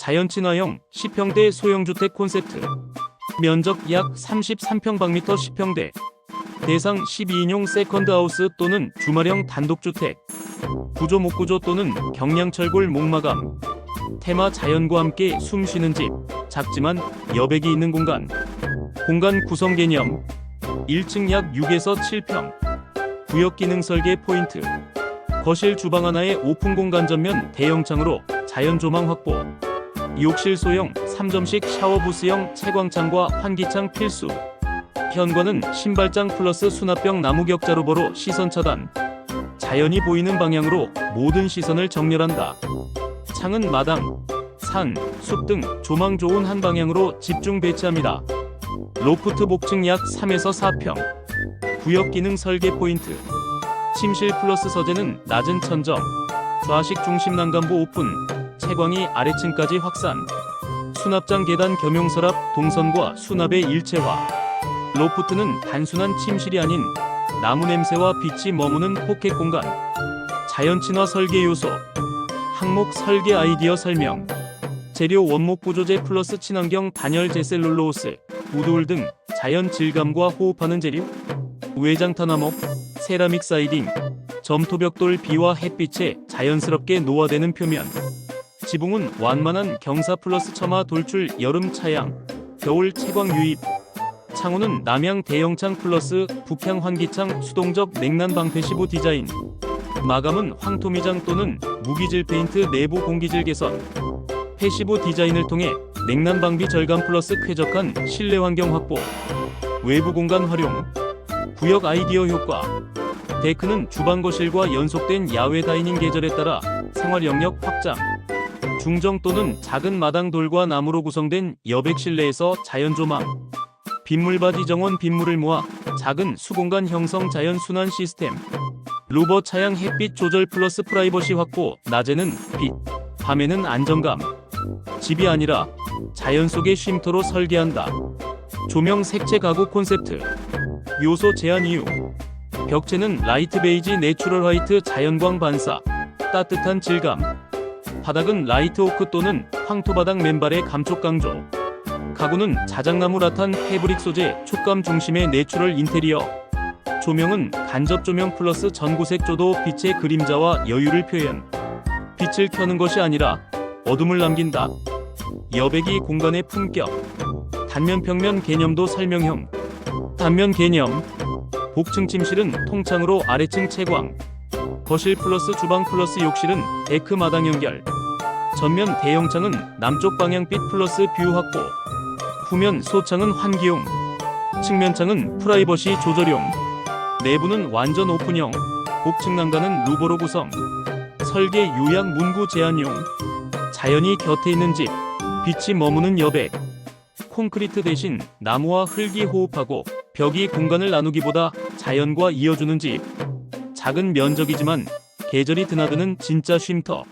자연 친화형 10평대 소형주택 콘셉트. 면적 약 33평방미터 10평대. 대상 12인용 세컨드하우스 또는 주말형 단독주택. 구조 목구조 또는 경량철골 목마감. 테마 자연과 함께 숨 쉬는 집. 작지만 여백이 있는 공간. 공간 구성 개념. 1층 약 6에서 7평. 구역 기능 설계 포인트. 거실 주방 하나에 오픈 공간 전면 대형 창으로 자연 조망 확보. 욕실 소형 3점식 샤워 부스형 채광창과 환기창 필수. 현관은 신발장 플러스 수납병 나무 격자 로버로 시선 차단. 자연이 보이는 방향으로 모든 시선을 정렬한다. 창은 마당, 산, 숲 등 조망 좋은 한 방향으로 집중 배치합니다. 로프트 복층 약 3에서 4평. 구역 기능 설계 포인트. 침실 플러스 서재는 낮은 천정. 좌식 중심 난간부 오픈. 채광이 아래층까지 확산. 수납장 계단 겸용 서랍 동선과 수납의 일체화. 로프트는 단순한 침실이 아닌 나무 냄새와 빛이 머무는 포켓 공간. 자연 친화 설계 요소. 항목 설계 아이디어 설명. 재료 원목 구조재 플러스 친환경 단열 제셀룰로스, 우드올 등 자연 질감과 호흡하는 재료. 외장 탄화목, 세라믹 사이딩, 점토 벽돌 비와 햇빛에 자연스럽게 노화되는 표면. 지붕은 완만한 경사 플러스 처마 돌출 여름 차양, 겨울 채광 유입. 창호는 남향 대형창 플러스 북향 환기창 수동적 냉난 방패 시부 디자인. 마감은 황토미장 또는 무기질 페인트 내부 공기질 개선. 패시브 디자인을 통해 냉난 방비 절감 플러스 쾌적한 실내 환경 확보. 외부 공간 활용. 구역 아이디어 효과. 데크는 주방 거실과 연속된 야외 다이닝 계절에 따라 생활 영역 확장. 중정 또는 작은 마당 돌과 나무로 구성된 여백 실내에서 자연 조망. 빗물바지 정원 빗물을 모아 작은 수공간 형성 자연 순환 시스템. 로버 차양 햇빛 조절 플러스 프라이버시 확보. 낮에는 빛, 밤에는 안정감. 집이 아니라 자연 속의 쉼터로 설계한다. 조명 색채 가구 콘셉트. 요소 제한 이유. 벽체는 라이트 베이지 내추럴 화이트 자연광 반사. 따뜻한 질감. 바닥은 라이트 오크 또는 황토바닥 맨발의 감촉 강조. 가구는 자작나무 라탄 패브릭 소재 촉감 중심의 내추럴 인테리어. 조명은 간접 조명 플러스 전구색 조도 빛의 그림자와 여유를 표현. 빛을 켜는 것이 아니라 어둠을 남긴다. 여백이 공간의 품격. 단면 평면 개념도 설명형. 단면 개념. 복층 침실은 통창으로 아래층 채광. 거실 플러스 주방 플러스 욕실은 데크 마당 연결. 전면 대형창은 남쪽 방향 빛 플러스 뷰 확보. 후면 소창은 환기용. 측면창은 프라이버시 조절용. 내부는 완전 오픈형. 복층 난간은 루버로 구성. 설계 요약 문구 제한용. 자연이 곁에 있는 집. 빛이 머무는 여백. 콘크리트 대신 나무와 흙이 호흡하고 벽이 공간을 나누기보다 자연과 이어주는 집. 작은 면적이지만 계절이 드나드는 진짜 쉼터.